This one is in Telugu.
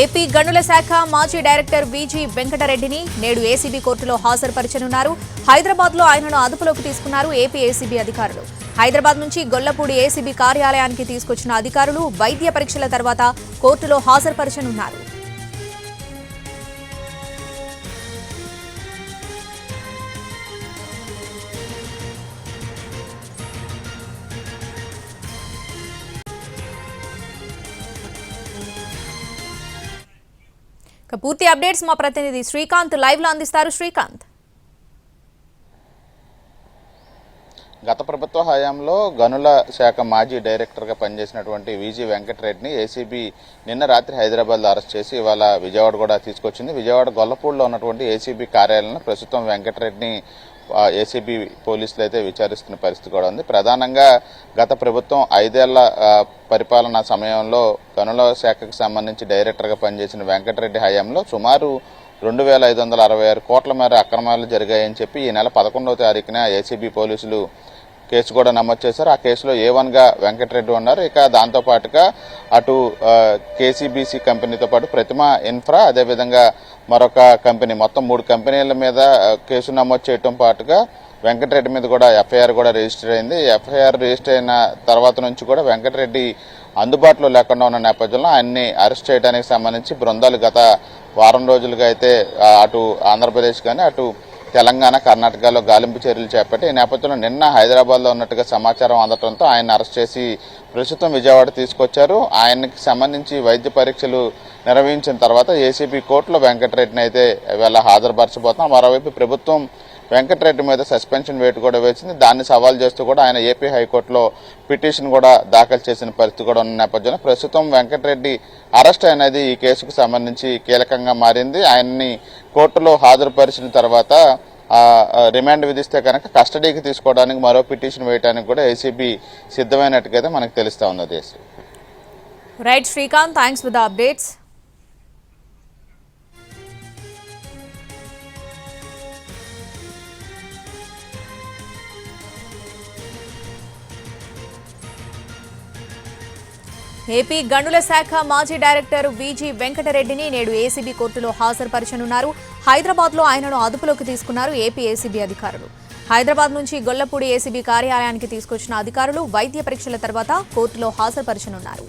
ఏపీ గనుల శాఖ మాజీ డైరెక్టర్ విజి వెంకటరెడ్డిని నేడు ఏసీబీ కోర్టులో హాజరుపరచనున్నారు. హైదరాబాద్లో ఆయనను అదుపులోకి తీసుకున్నారు ఏపీ ఏసీబీ అధికారులు. హైదరాబాద్ నుంచి గొల్లపూడి ఏసీబీ కార్యాలయానికి తీసుకొచ్చిన అధికారులు వైద్య పరీక్షల తర్వాత కోర్టులో హాజరుపరచనున్నారు. పూర్తి అప్డేట్స్ మా ప్రతినిధి శ్రీకాంత్ లైవ్లో అందిస్తారు. శ్రీకాంత్. గత ప్రభుత్వ హయాంలో గనుల శాఖ మాజీ డైరెక్టర్గా పనిచేసినటువంటి వీజీ వెంకటరెడ్డిని ఏసీబీ నిన్న రాత్రి హైదరాబాద్లో అరెస్ట్ చేసి ఇవాళ విజయవాడ కూడా తీసుకొచ్చింది. విజయవాడ గొల్లపూడిలో ఉన్నటువంటి ఏసీబీ కార్యాలయంలో ప్రస్తుతం వెంకటరెడ్డిని ఏసీబీ పోలీసులు అయితే విచారిస్తున్న పరిస్థితి కూడా ఉంది. ప్రధానంగా గత ప్రభుత్వం ఐదేళ్ళ పరిపాలన పరిపాలనా సమయంలో గనుల శాఖకు సంబంధించి డైరెక్టర్గా పనిచేసిన వెంకటరెడ్డి హయాంలో సుమారు రెండు వేల ఐదు వందల అరవై ఆరు కోట్ల మేర అక్రమాలు జరిగాయని చెప్పి ఈ నెల పదకొండవ తారీఖున ఏసీబీ పోలీసులు కేసు కూడా నమోదు చేశారు. ఆ కేసులో ఏ వన్గా వెంకటరెడ్డి ఉన్నారు. ఇక దాంతోపాటుగా అటు కేసీబీసీ కంపెనీతో పాటు ప్రతిమ ఇన్ఫ్రా అదేవిధంగా మరొక కంపెనీ మొత్తం మూడు కంపెనీల మీద కేసు నమోదు చేయటం పాటుగా వెంకటరెడ్డి మీద కూడా ఎఫ్ఐఆర్ కూడా రిజిస్టర్ అయింది. ఎఫ్ఐఆర్ రిజిస్టర్ అయిన తర్వాత నుంచి కూడా వెంకటరెడ్డి అందుబాటులో లేకుండా ఉన్న నేపథ్యంలో ఆయన్ని అరెస్ట్ చేయడానికి సంబంధించి బృందాలు గత వారం రోజులుగా అయితే అటు ఆంధ్రప్రదేశ్ కానీ అటు తెలంగాణ కర్ణాటకలో గాలింపు చర్యలు చేపట్టి ఈ నేపథ్యంలో నిన్న హైదరాబాద్లో ఉన్నట్టుగా సమాచారం అందటంతో ఆయన అరెస్ట్ చేసి ప్రస్తుతం విజయవాడ తీసుకొచ్చారు. ఆయనకి సంబంధించి వైద్య పరీక్షలు నిర్వహించిన తర్వాత ఏసీబీ కోర్టులో వెంకటరెడ్డిని అయితే ఇవాళ హాజరుపరచబోతున్నాం. మరోవైపు ప్రభుత్వం వెంకటరెడ్డి మీద సస్పెన్షన్ వేటు కూడా వేసింది. దాన్ని సవాల్ చేస్తూ కూడా ఆయన ఏపీ హైకోర్టులో పిటిషన్ కూడా దాఖలు చేసిన పరిస్థితి కూడా ఉన్న నేపథ్యంలో ప్రస్తుతం వెంకటరెడ్డి అరెస్ట్ అనేది ఈ కేసుకు సంబంధించి కీలకంగా మారింది. ఆయన్ని కోర్టులో హాజరుపరిచిన తర్వాత రిమాండ్ విధిస్తే కనుక కస్టడీకి తీసుకోవడానికి మరో పిటిషన్ వేయడానికి కూడా ఏసీబీ సిద్ధమైనట్టుగా మనకు తెలుస్తూ ఉన్నది దేశం. Right Srikanth thanks for the updates AP గనుల శాఖ మాజీ డైరెక్టర్ విజి వెంకటరెడ్డిని నేడు ఏసీబీ కోర్టులో హాజరుపరచనున్నారు. హైదరాబాద్లో ఆయనను అదుపులోకి తీసుకున్నారు ఏపీ ఏసీబీ అధికారులు. హైదరాబాద్ నుంచి గొల్లపూడి ఏసీబీ కార్యాలయానికి తీసుకొచ్చిన అధికారులు వైద్య పరీక్షల తర్వాత కోర్టులో హాజరుపరచనున్నారు.